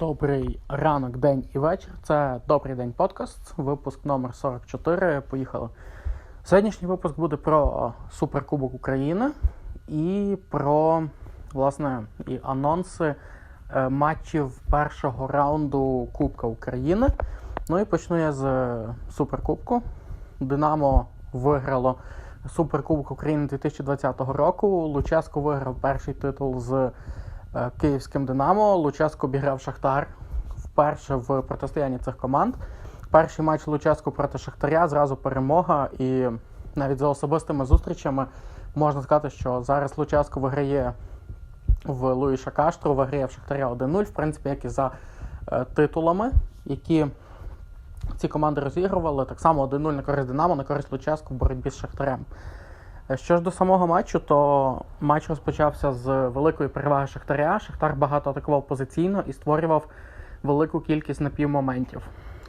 Добрий ранок, день і вечір. Це добрий день подкаст, випуск номер 44. Поїхали. Сьогоднішній випуск буде про Суперкубок України і про власне і анонси е, матчів першого раунду Кубка України. Ну і почну я з Суперкубку. Динамо виграло Суперкубок України 2020 року. Луческо виграв перший титул з Київським Динамо. Луческо обіграв Шахтар вперше в протистоянні цих команд. Перший матч Луческо проти Шахтаря, зразу перемога. І навіть за особистими зустрічами можна сказати, що зараз Луческо виграє в Луїша Каштру, виграє в Шахтаря 1-0, в принципі, як і за е, титулами, які ці команди розігрували. Так само 1-0 на користь Динамо, на користь Луческу в боротьбі з Шахтарем. Е, Що ж до самого матчу, то матч розпочався з великої переваги Шахтаря. Шахтар багато атакував позиційно і створював велику кількість напівмоментів.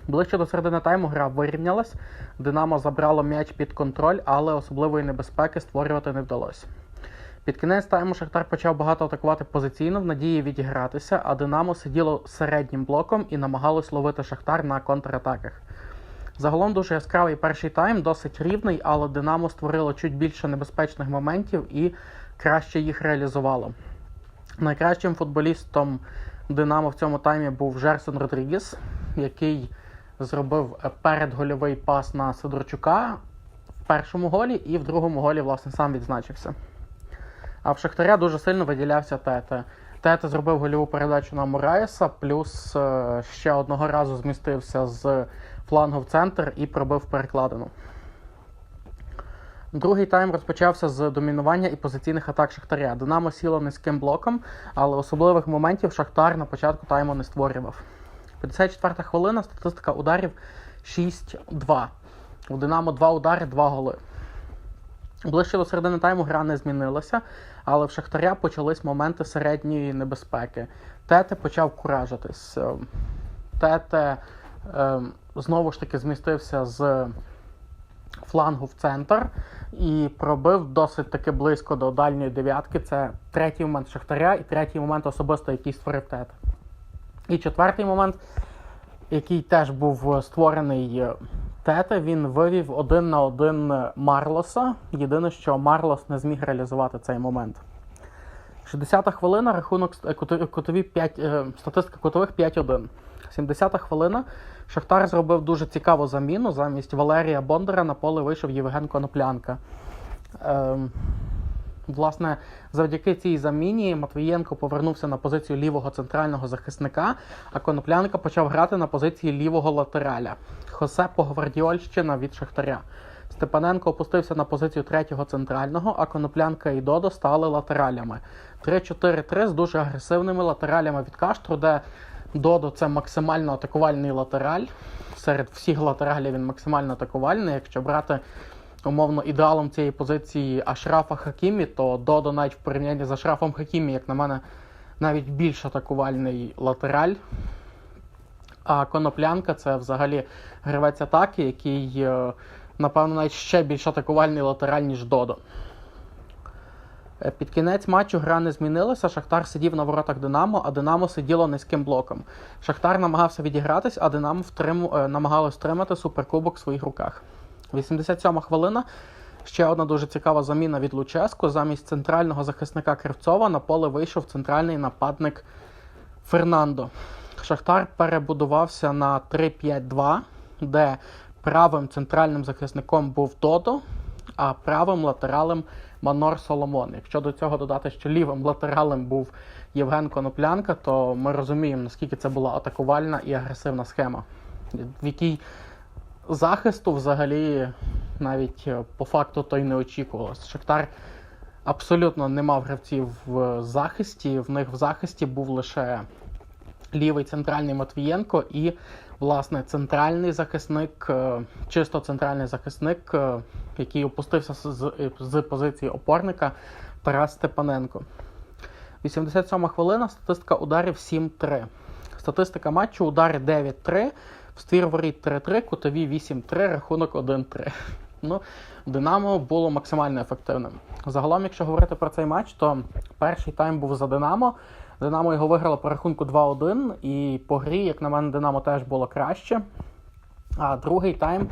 Ближче до середини тайму гра вирівнялась. Динамо забрало м'яч під контроль, але особливої небезпеки створювати не вдалося. Під кінець тайму Шахтар почав багато атакувати позиційно в надії відігратися, а Динамо сиділо середнім блоком і намагалось ловити Шахтар на контратаках. Загалом дуже яскравий перший тайм, досить рівний, але Динамо створило чуть більше небезпечних моментів і краще їх реалізувало. Найкращим футболістом Динамо в цьому таймі був Жерсон Родрігес, який зробив передгольовий пас на Сидорчука в першому голі і в другому голі, власне, сам відзначився. А в Шахтаря дуже сильно виділявся Тете. Тете зробив гольову передачу на Мураєса, плюс е, ще одного разу змістився з флангу в центр і пробив перекладину. Другий тайм розпочався з домінування і позиційних атак Шахтаря. Динамо сіло низьким блоком, але особливих моментів Шахтар на початку тайму не створював. 54 хвилина, статистика ударів 6-2. У Динамо 2 удари, 2 голи. Ближче до середини тайму гра не змінилася, але в Шахтаря почались моменти середньої небезпеки. Тете почав куражитись. Е, Тете е, знову ж таки змістився з флангу в центр і пробив досить таки близько до дальньої дев'ятки. Це третій момент Шахтаря і третій момент особисто, який створив Тете. І четвертий момент, який теж був створений Тете, він вивів один на один Марлоса. Єдине, що Марлос не зміг реалізувати цей момент. 60-та хвилина, рахунок кутові, кутові 5, е, статистика кутових 5-1. 70-та хвилина. Шахтар зробив дуже цікаву заміну. Замість Валерія Бондара на поле вийшов Євген Коноплянка. Ем, Власне, завдяки цій заміні Матвієнко повернувся на позицію лівого центрального захисника, а Коноплянка почав грати на позиції лівого латераля. Хосе Погвардіольщина від Шахтаря. Степаненко опустився на позицію третього центрального, а Коноплянка і Додо стали латералями. 3-4-3 з дуже агресивними латералями від Каштру, де Додо це максимально атакувальний латераль. Серед всіх латералів він максимально атакувальний. Якщо брати умовно ідеалом цієї позиції Ашрафа Хакімі, то Додо навіть в порівнянні з Ашрафом Хакімі, як на мене, навіть більш атакувальний латераль. А Коноплянка це взагалі гравець атаки, який, е, напевно, навіть ще більш атакувальний латераль, ніж Додо. Е, Під кінець матчу гра не змінилася. Шахтар сидів на воротах Динамо, а Динамо сиділо низьким блоком. Шахтар намагався відігратись, а Динамо втриму... е, намагалось втримати суперкубок в своїх руках. 87 хвилина. Ще одна дуже цікава заміна від Луческу. Замість центрального захисника Кривцова на поле вийшов центральний нападник Фернандо. Шахтар перебудувався на 3-5-2, де правим центральним захисником був Додо, а правим латералем Манор Соломон. Якщо до цього додати, що лівим латералем був Євген Коноплянка, то ми розуміємо, наскільки це була атакувальна і агресивна схема, в якій захисту взагалі навіть е, по факту то й не очікувалось. Шахтар абсолютно не мав гравців в захисті. В них в захисті був лише лівий центральний Матвієнко і, власне, центральний захисник, е, чисто центральний захисник, е, який опустився з, з позиції опорника Тарас Степаненко. 87 хвилина, статистика ударів 7-3. Статистика матчу удари 9-3, в ствір воріт 3-3, кутові 8-3, рахунок 1-3. Ну, Динамо було максимально ефективним. Загалом, якщо говорити про цей матч, то перший тайм був за Динамо. Динамо його виграло по рахунку 2-1, і по грі, як на мене, Динамо теж було краще. А другий тайм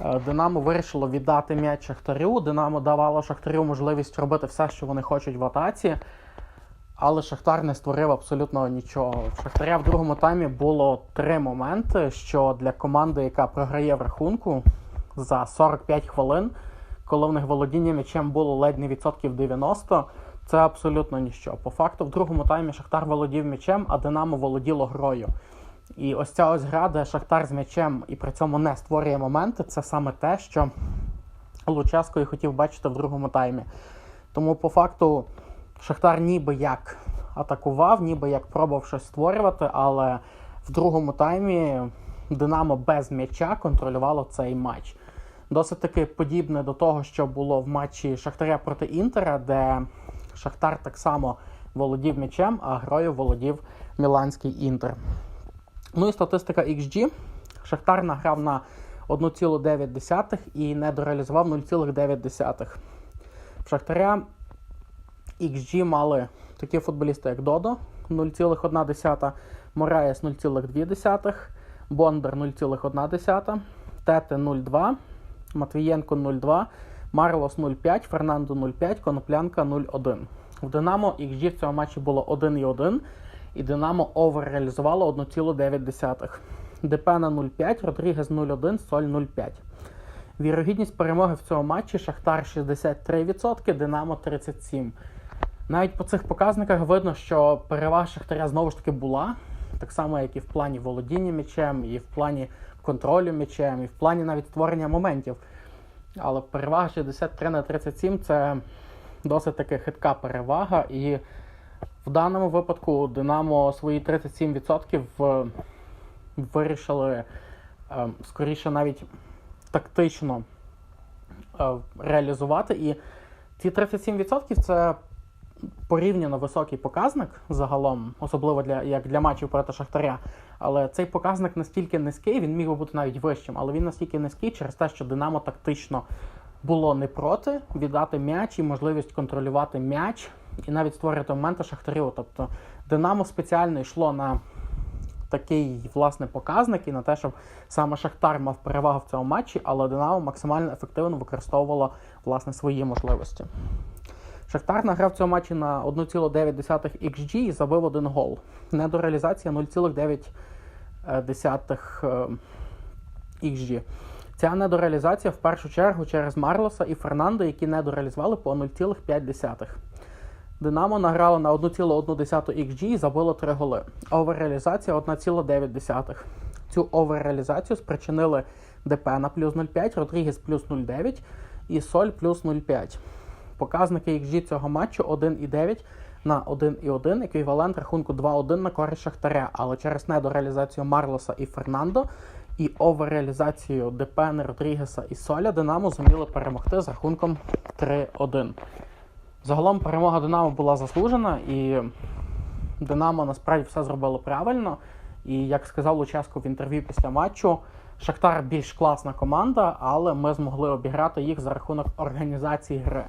е, Динамо вирішило віддати м'яч Шахтарю. Динамо давало Шахтарю можливість робити все, що вони хочуть в атаці. Але Шахтар не створив абсолютно нічого. В Шахтаря в другому таймі було три моменти, що для команди, яка програє в рахунку за 45 хвилин, коли в них володіння м'ячем було ледь не відсотків 90, це абсолютно ніщо. По факту, в другому таймі Шахтар володів м'ячем, а Динамо володіло грою. І ось ця ось гра, де Шахтар з м'ячем і при цьому не створює моменти, це саме те, що Луческо і хотів бачити в другому таймі. Тому по факту Шахтар ніби як атакував, ніби як пробував щось створювати, але в другому таймі Динамо без м'яча контролювало цей матч. Досить таки подібне до того, що було в матчі Шахтаря проти Інтера, де Шахтар так само володів м'ячем, а грою володів Міланський Інтер. Ну і статистика XG. Шахтар награв на 1,9 і недореалізував 0,9. В Шахтаря XG мали такі футболісти, як Додо 0,1, Мораєс 0,2, Бондар 0,1, Тете 0,2, Матвієнко 0,2, Марлос 0,5, Фернандо 0,5, Коноплянка 0,1. В Динамо XG в цьому матчі було 1,1, і Динамо оверреалізувало 1,9. Депена 0,5, Родрігес 0,1, Соль 0,5. Вірогідність перемоги в цьому матчі Шахтар 63%, Динамо 37%. Навіть по цих показниках видно, що перевага Шахтаря знову ж таки була, так само, як і в плані володіння м'ячем, і в плані контролю м'ячем, і в плані навіть створення моментів. Але перевага 63 на 37 це досить таки хитка перевага. І в даному випадку Динамо свої 37% вирішили е, скоріше навіть тактично е, реалізувати. І ці 37% це порівняно високий показник загалом, особливо для як для матчів проти Шахтаря. Але цей показник настільки низький, він міг би бути навіть вищим, але він настільки низький через те, що Динамо тактично було не проти віддати м'яч і можливість контролювати м'яч і навіть створювати моменти Шахтарю. Тобто Динамо спеціально йшло на такий власне показник і на те, щоб саме Шахтар мав перевагу в цьому матчі, але Динамо максимально ефективно використовувало власне свої можливості. Шахтар награв в цьому матчі на 1,9 XG і забив один гол. Недореалізація 0,9 XG. Ця недореалізація в першу чергу через Марлоса і Фернандо, які недореалізували по 0,5. Динамо награло на 1,1 XG і забило 3 голи. Оверреалізація 1,9. Цю оверреалізацію спричинили ДП на плюс 0,5, Родрігес плюс 0,9 і Соль плюс 0,5. Показники XG цього матчу 1,9 на 1,1, еквівалент рахунку 2-1 на користь Шахтаря. Але через недореалізацію Марлоса і Фернандо і оверреалізацію Депене, Родрігеса і Соля Динамо зуміли перемогти з рахунком 3-1. Загалом перемога Динамо була заслужена, і Динамо насправді все зробило правильно. І як сказав Луческо в інтерв'ю після матчу, Шахтар більш класна команда, але ми змогли обіграти їх за рахунок організації гри.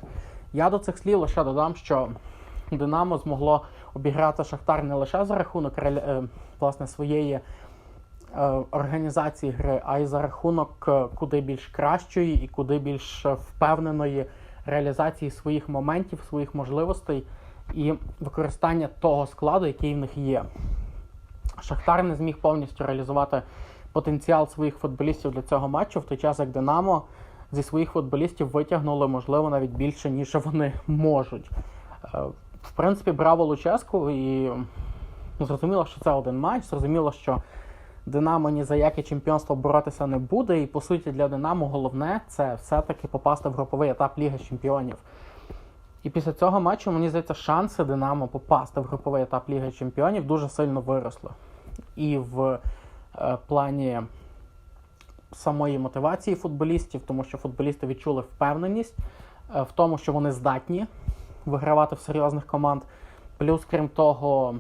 Я до цих слів лише додам, що Динамо змогло обіграти Шахтар не лише за рахунок е, власне своєї е, організації гри, а й за рахунок е, куди більш кращої і куди більш впевненої реалізації своїх моментів, своїх можливостей і використання того складу, який в них є. Шахтар не зміг повністю реалізувати потенціал своїх футболістів для цього матчу, в той час як Динамо зі своїх футболістів витягнули, можливо, навіть більше, ніж вони можуть. Е, В принципі, браво Луческу, і зрозуміло, що це один матч. Зрозуміло, що Динамо ні за яке чемпіонство боротися не буде. І по суті для Динамо головне це все-таки попасти в груповий етап Ліги Чемпіонів. І після цього матчу, мені здається, шанси Динамо попасти в груповий етап Ліги Чемпіонів дуже сильно виросли. І в е, плані самої мотивації футболістів, тому що футболісти відчули впевненість е, в тому, що вони здатні вигравати в серйозних команд. Плюс, крім того,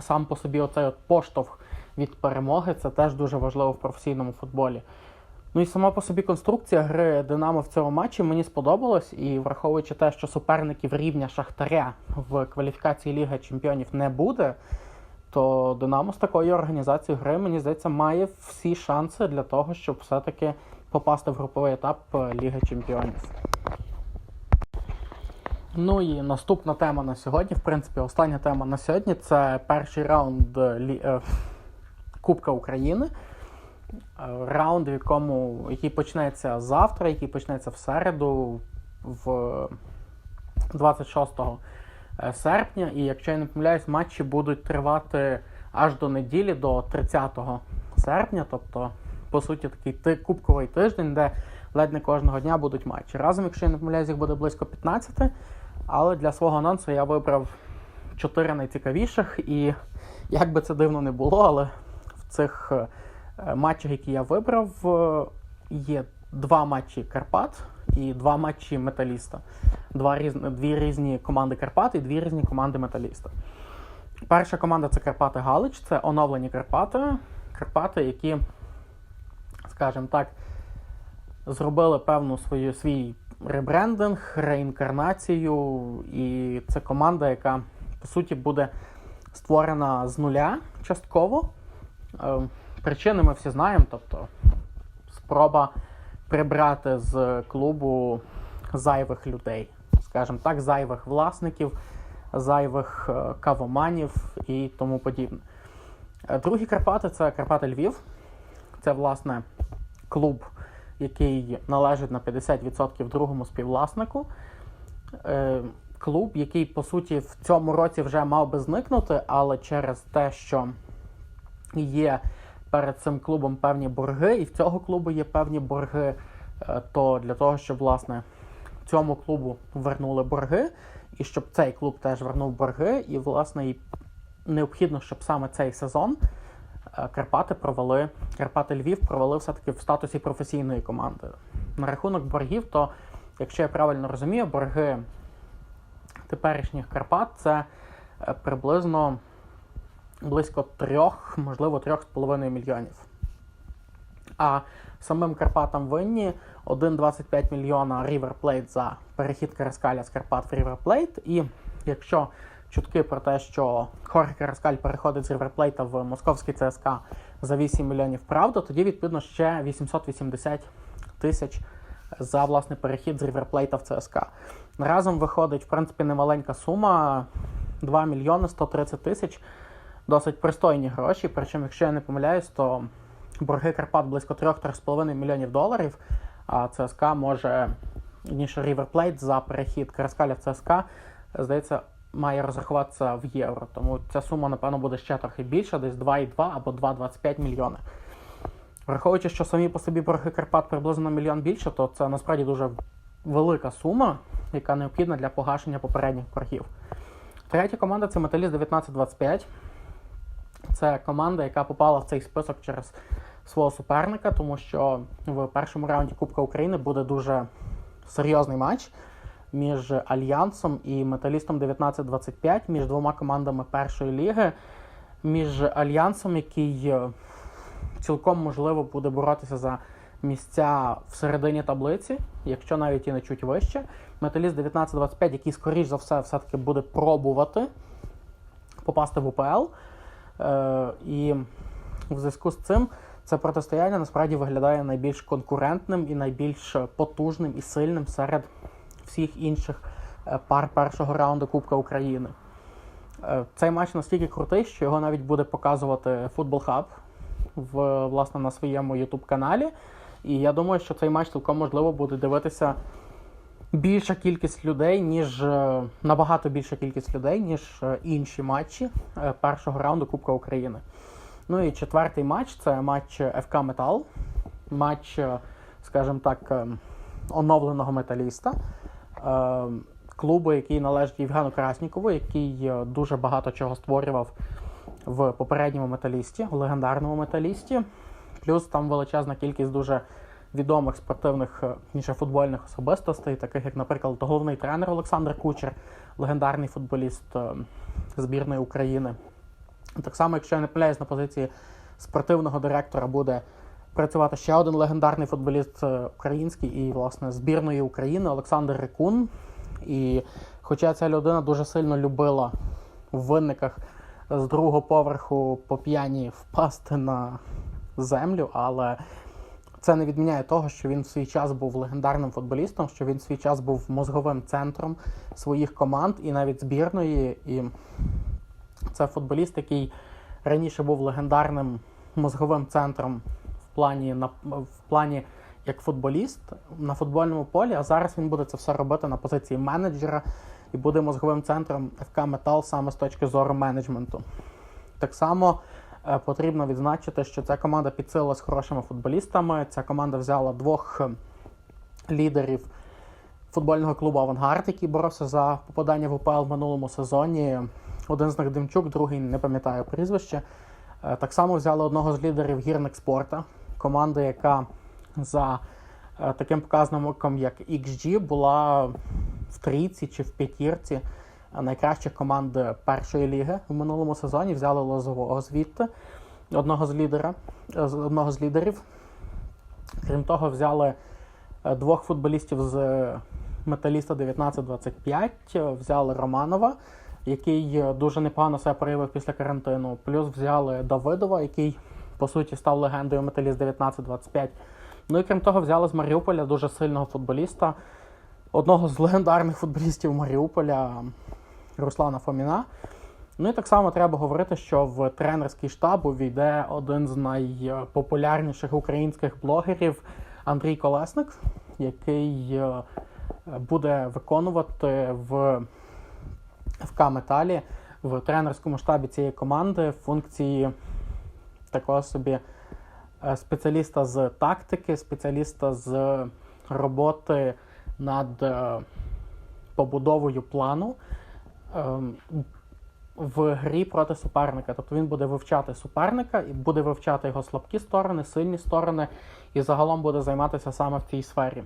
сам по собі оцей от поштовх від перемоги це теж дуже важливо в професійному футболі. Ну і сама по собі конструкція гри Динамо в цьому матчі мені сподобалась, і враховуючи те, що суперників рівня Шахтаря в кваліфікації Ліги Чемпіонів не буде, то Динамо з такою організацією гри, мені здається, має всі шанси для того, щоб все-таки попасти в груповий етап е, Ліги Чемпіонів. Ну і наступна тема на сьогодні, в принципі, остання тема на сьогодні це перший раунд е, лі... е, Кубка України. Раунд, в якому який почнеться завтра, який почнеться в середу, в 26 е, серпня. І якщо я не помиляюсь, матчі будуть тривати аж до неділі, до 30 серпня. Тобто, по суті, такий кубковий тиждень, де ледь не кожного дня будуть матчі. Разом, якщо я не помиляюсь, їх буде близько 15. Але для свого анонсу я вибрав 4 найцікавіших. І як би це дивно не було, але в цих е, е, матчах, які я вибрав, е, є два матчі Карпат і два матчі Металіста. Два різні, дві різні команди Карпат і дві різні команди Металіста. Перша команда це Карпати Галич, це оновлені Карпати. Карпати, які, скажімо так, зробили певну свою свій ребрендинг, реінкарнацію, і це команда, яка по суті буде створена з нуля частково. Е, Причини ми всі знаємо, тобто спроба прибрати з клубу зайвих людей, скажімо так, зайвих власників, зайвих е, кавоманів і тому подібне. Е, Другі Карпати це Карпати Львів. Це, власне, клуб, який належить на 50% другому співвласнику. Е, Клуб, який, по суті, в цьому році вже мав би зникнути, але через те, що є перед цим клубом певні борги, і в цього клубу є певні борги, е, то для того, щоб власне цьому клубу вернули борги, і щоб цей клуб теж вернув борги, і власне і необхідно, щоб саме цей сезон е, Карпати провели, Карпати Львів провели все-таки в статусі професійної команди. На рахунок боргів, то, якщо я правильно розумію, борги теперішніх Карпат це е, приблизно близько трьох, можливо, трьох з половиною мільйонів. А самим Карпатам винні 1,25 мільйона River Plate за перехід Караскаля з Карпат в River Plate. І якщо чутки про те, що Хорхе Караскаль переходить з River Plate в московський ЦСКА за 8 мільйонів правда, тоді відповідно ще 880 тисяч за власне перехід з River Plate в ЦСКА. Разом виходить, в принципі, немаленька сума 2 мільйони 130 тисяч. Досить пристойні гроші. Причому, якщо я не помиляюсь, то борги Карпат близько 3-3,5 мільйонів доларів. А ЦСКА може, ніж River за перехід Караскаля в ЦСКА, здається, має розрахуватися в євро. Тому ця сума, напевно, буде ще трохи більша, десь 2,2 або 2,25 мільйони. Враховуючи, що самі по собі борги Карпат приблизно на мільйон більше, то це насправді дуже велика сума, яка необхідна для погашення попередніх боргів. Третя команда це Металіст 1925. Це команда, яка попала в цей список через свого суперника, тому що в першому раунді Кубка України буде дуже серйозний матч між Альянсом і Металістом 1925, між двома командами першої ліги, між Альянсом, який е, цілком можливо буде боротися за місця в середині таблиці, якщо навіть і не чуть вище. Металіст 1925, який, скоріш за все, все-таки буде пробувати попасти в УПЛ. Е, і в зв'язку з цим це протистояння насправді виглядає найбільш конкурентним і найбільш потужним і сильним серед всіх інших е, пар першого раунду Кубка України. Е, Цей матч настільки крутий, що його навіть буде показувати Hub в, власне, на своєму YouTube каналі. І я думаю, що цей матч цілком можливо буде дивитися більша кількість людей, ніж е, набагато більша кількість людей, ніж е, інші матчі е, першого раунду Кубка України. Ну і четвертий матч це матч ФК Метал, матч, скажімо так, оновленого металіста. Клубу, який належить Євгену Краснікову, який дуже багато чого створював в попередньому металісті, в легендарному металісті. Плюс там величезна кількість дуже відомих спортивних е, ніже футбольних особистостей, таких як, наприклад, головний тренер Олександр Кучер, легендарний футболіст е, збірної України. Так само, якщо я не помиляюсь, на позиції спортивного директора буде працювати ще один легендарний футболіст е, український і, власне, збірної України Олександр Рикун. І хоча ця людина дуже сильно любила в винниках з другого поверху по п'яні впасти на землю, але це не відміняє того, що він в свій час був легендарним футболістом, що він в свій час був мозговим центром своїх команд і навіть збірної. І це футболіст, який раніше був легендарним мозговим центром в плані на в плані як футболіст на футбольному полі. А зараз він буде це все робити на позиції менеджера і буде мозговим центром ФК Метал саме з точки зору менеджменту. Так само потрібно відзначити, що ця команда підсилила з хорошими футболістами. Ця команда взяла двох е, лідерів футбольного клубу Авангард, який боровся за попадання в УПЛ в минулому сезоні. Один з них Демчук, другий не пам'ятаю прізвище. Е, так само взяли одного з лідерів гірник спорта, команди, яка за е, таким показником, як XG, була в трійці чи в п'ятірці найкращих команд першої ліги в минулому сезоні. Взяли Лозового звідти, одного з лідера, е, одного з лідерів. Крім того, взяли двох футболістів з металіста 1925, взяли Романова який е, дуже непогано себе проявив після карантину. Плюс взяли Давидова, який по суті став легендою металіст 1925. Ну і крім того, взяли з Маріуполя дуже сильного футболіста, одного з легендарних футболістів Маріуполя Руслана Фоміна. Ну і так само треба говорити, що в тренерський штаб увійде один з найпопулярніших українських блогерів Андрій Колесник, який е, буде виконувати в ФК Металі в тренерському штабі цієї команди функції такого собі е, спеціаліста з тактики, спеціаліста з роботи над е, побудовою плану в грі проти суперника. Тобто він буде вивчати суперника і буде вивчати його слабкі сторони, сильні сторони, і загалом буде займатися саме в цій сфері.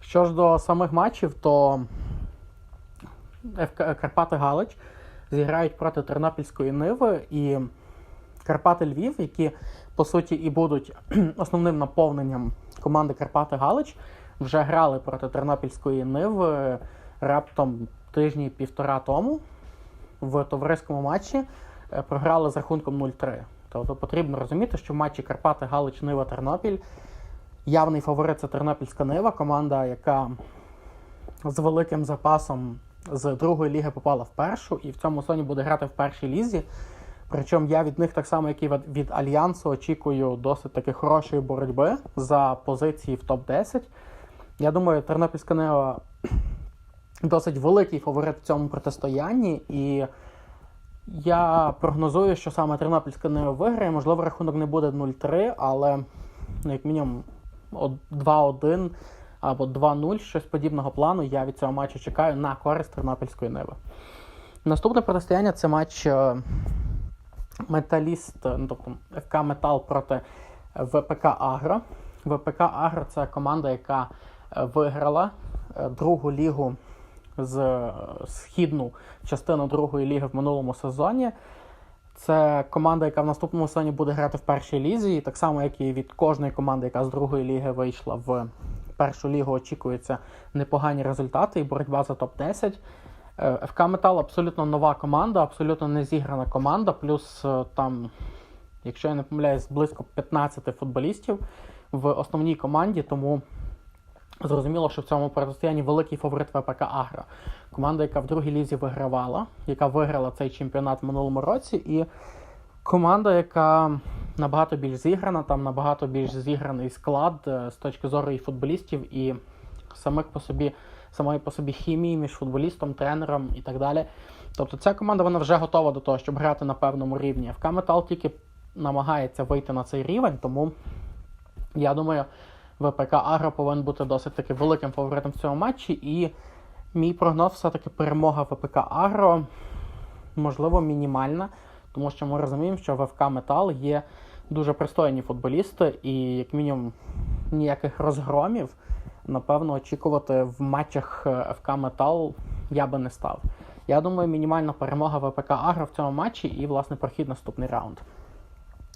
Що ж до самих матчів, то Карпати Галич зіграють проти Тернопільської Ниви і Карпати Львів, які по суті і будуть основним наповненням команди Карпати Галич, вже грали проти Тернопільської Ниви раптом тижні півтора тому в товариському матчі е, програли з рахунком 0-3. Тобто потрібно розуміти, що в матчі Карпати Галич Нива Тернопіль явний фаворит це Тернопільська Нива, команда, яка з великим запасом з другої ліги попала в першу, і в цьому сезоні буде грати в першій лізі. Причому я від них, так само, як і від Альянсу, очікую досить таки хорошої боротьби за позиції в топ-10. Я думаю, Тернопільська Нео досить великий фаворит в цьому протистоянні, і я прогнозую, що саме Тернопільська Нео виграє. Можливо, рахунок не буде 0-3, але ну, як мінімум 2-1 або 2-0, щось подібного плану я від цього матчу чекаю на користь Тернопільської Ниви. Наступне протистояння це матч е, Металіст, ну, тобто ФК Метал проти ВПК Агро. ВПК Агро це команда, яка е, виграла е, другу лігу з східну частину другої ліги в минулому сезоні. Це команда, яка в наступному сезоні буде грати в першій лізі, так само, як і від кожної команди, яка з другої ліги вийшла в першу лігу очікуються непогані результати і боротьба за топ-10. Е, ФК Метал абсолютно нова команда, абсолютно не зіграна команда. Плюс е, там, якщо я не помиляюсь, близько 15 футболістів в основній команді, тому зрозуміло, що в цьому протистоянні великий фаворит ВПК Агро. Команда, яка в другій лізі вигравала, яка виграла цей чемпіонат в минулому році, і команда, яка набагато більш зіграна, там набагато більш зіграний склад е, з точки зору і футболістів, і самих по собі, самої по собі хімії між футболістом, тренером і так далі. Тобто ця команда вона вже готова до того, щоб грати на певному рівні. ФК Метал тільки намагається вийти на цей рівень, тому я думаю, ВПК Агро повинен бути досить таки великим фаворитом в цьому матчі. І мій прогноз все-таки перемога ВПК Агро, можливо, мінімальна. Тому що ми розуміємо, що в Метал є дуже пристойні футболісти, і, як мінімум, ніяких розгромів, напевно, очікувати в матчах е, ФК Метал я би не став. Я думаю, мінімальна перемога ВПК Агро в цьому матчі і, власне, прохід наступний раунд.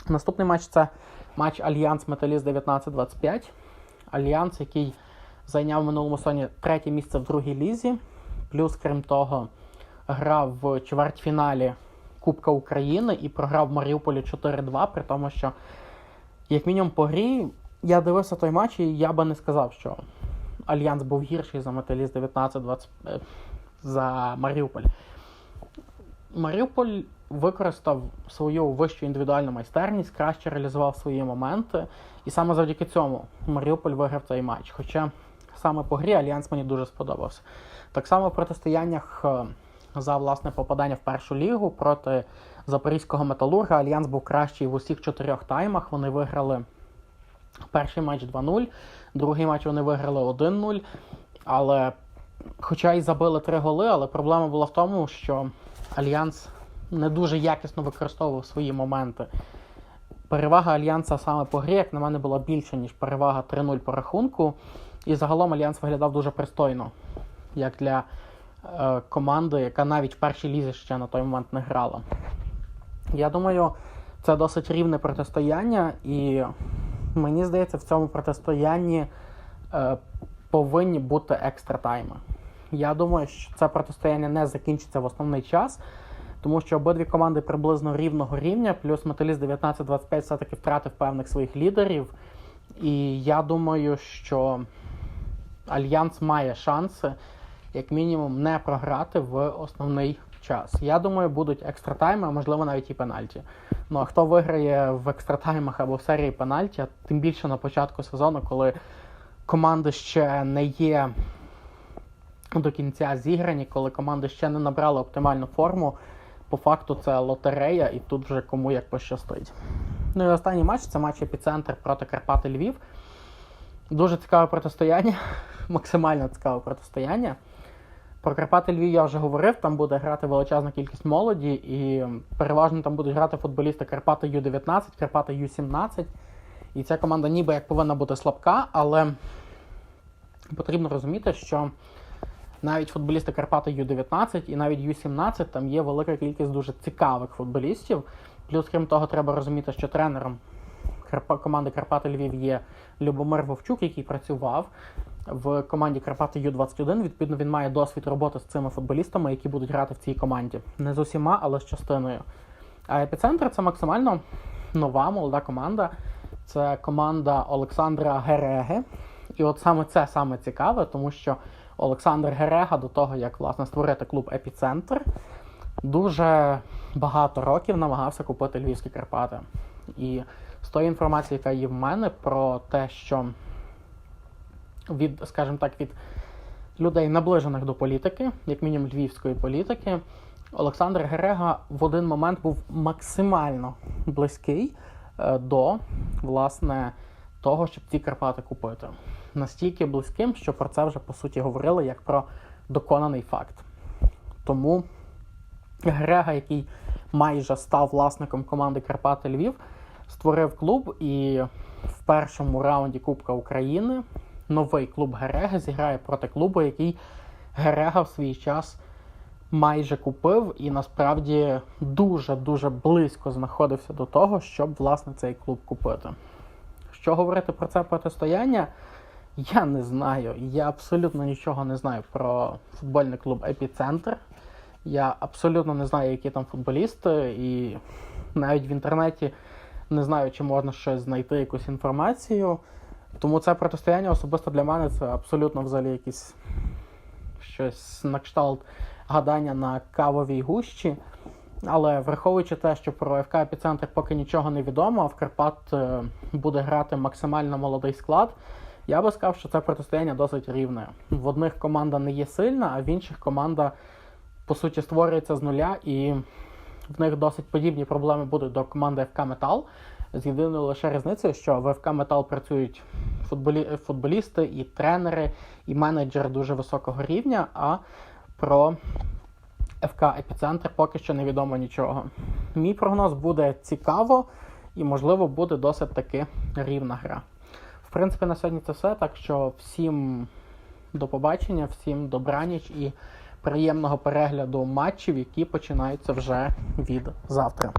Наступний матч це матч Альянс Металіст 1925. Альянс, який зайняв в минулому сезоні третє місце в другій лізі. Плюс, крім того, грав в чвертьфіналі Кубка України і програв в Маріуполі 4-2, при тому, що, як мінімум, по грі я дивився той матч, і я би не сказав, що Альянс був гірший за Металіст 19-20 е, за Маріуполь. Маріуполь використав свою вищу індивідуальну майстерність, краще реалізував свої моменти, і саме завдяки цьому Маріуполь виграв цей матч. Хоча саме по грі Альянс мені дуже сподобався. Так само в протистояннях е, за власне попадання в першу лігу проти запорізького металурга Альянс був кращий в усіх чотирьох таймах. Вони виграли перший матч 2-0, другий матч вони виграли 1-0. Але, хоча й забили три голи, але проблема була в тому, що Альянс не дуже якісно використовував свої моменти. Перевага Альянса саме по грі, як на мене, була більша, ніж перевага 3-0 по рахунку. І загалом Альянс виглядав дуже пристойно, як для е, команди, яка навіть в першій лізі ще на той момент не грала. Я думаю, це досить рівне протистояння, і мені здається, в цьому протистоянні е, повинні бути екстра тайми. Я думаю, що це протистояння не закінчиться в основний час, тому що обидві команди приблизно рівного рівня, плюс Металіст 19-25 все-таки втратив певних своїх лідерів. І я думаю, що Альянс має шанси, як мінімум, не програти в основний час. Я думаю, будуть екстра тайми, а можливо навіть і пенальті. Ну а хто виграє в екстратаймах або в серії пенальті, а тим більше на початку сезону, коли команди ще не є до кінця зіграні, коли команди ще не набрали оптимальну форму. По факту це лотерея, і тут вже кому як пощастить. Ну і останній матч це матч епіцентр проти Карпати Львів. Дуже цікаве протистояння, максимально цікаве протистояння. Про Карпати Львів я вже говорив, там буде грати величезна кількість молоді, і переважно там будуть грати футболісти Карпати Ю-19, Карпати Ю-17. І ця команда ніби як повинна бути слабка, але потрібно розуміти, що навіть футболісти Карпати Ю-19 і навіть Ю-17 там є велика кількість дуже цікавих футболістів. Плюс, крім того, треба розуміти, що тренером команди Карпати Львів є Любомир Вовчук, який працював в команді Карпати Ю-21. Відповідно, він має досвід роботи з цими футболістами, які будуть грати в цій команді. Не з усіма, але з частиною. А епіцентр це максимально нова молода команда. Це команда Олександра Гереги. І от саме це саме цікаве, тому що Олександр Герега до того, як власне створити клуб Епіцентр, дуже багато років намагався купити Львівські Карпати. І з тої інформації, яка є в мене, про те, що від, скажімо так, від людей, наближених до політики, як мінімум львівської політики, Олександр Герега в один момент був максимально близький е, до власне того, щоб ці Карпати купити. Настільки близьким, що про це вже по суті говорили як про доконаний факт. Тому Грега, який майже став власником команди Карпати Львів, створив клуб і в першому раунді Кубка України новий клуб Герега зіграє проти клубу, який Герега в свій час майже купив і насправді дуже-дуже близько знаходився до того, щоб власне цей клуб купити. Що говорити про це протистояння? Я не знаю. Я абсолютно нічого не знаю про футбольний клуб Епіцентр. Я абсолютно не знаю, які там футболісти, і навіть в інтернеті не знаю, чи можна щось знайти, якусь інформацію. Тому це протистояння особисто для мене це абсолютно взагалі якісь щось на кшталт гадання на кавовій гущі. Але враховуючи те, що про ФК Епіцентр поки нічого не відомо, а в Карпат е, буде грати максимально молодий склад, я би сказав, що це протистояння досить рівне. В одних команда не є сильна, а в інших команда, по суті, створюється з нуля, і в них досить подібні проблеми будуть до команди ФК Метал. З єдиною лише різницею, що в ФК Метал працюють футболі... футболісти, і тренери, і менеджери дуже високого рівня. А про ФК Епіцентр поки що невідомо нічого. Мій прогноз буде цікаво і, можливо, буде досить таки рівна гра. В принципі, на сьогодні це все. Так що всім до побачення, всім добраніч і приємного перегляду матчів, які починаються вже від завтра.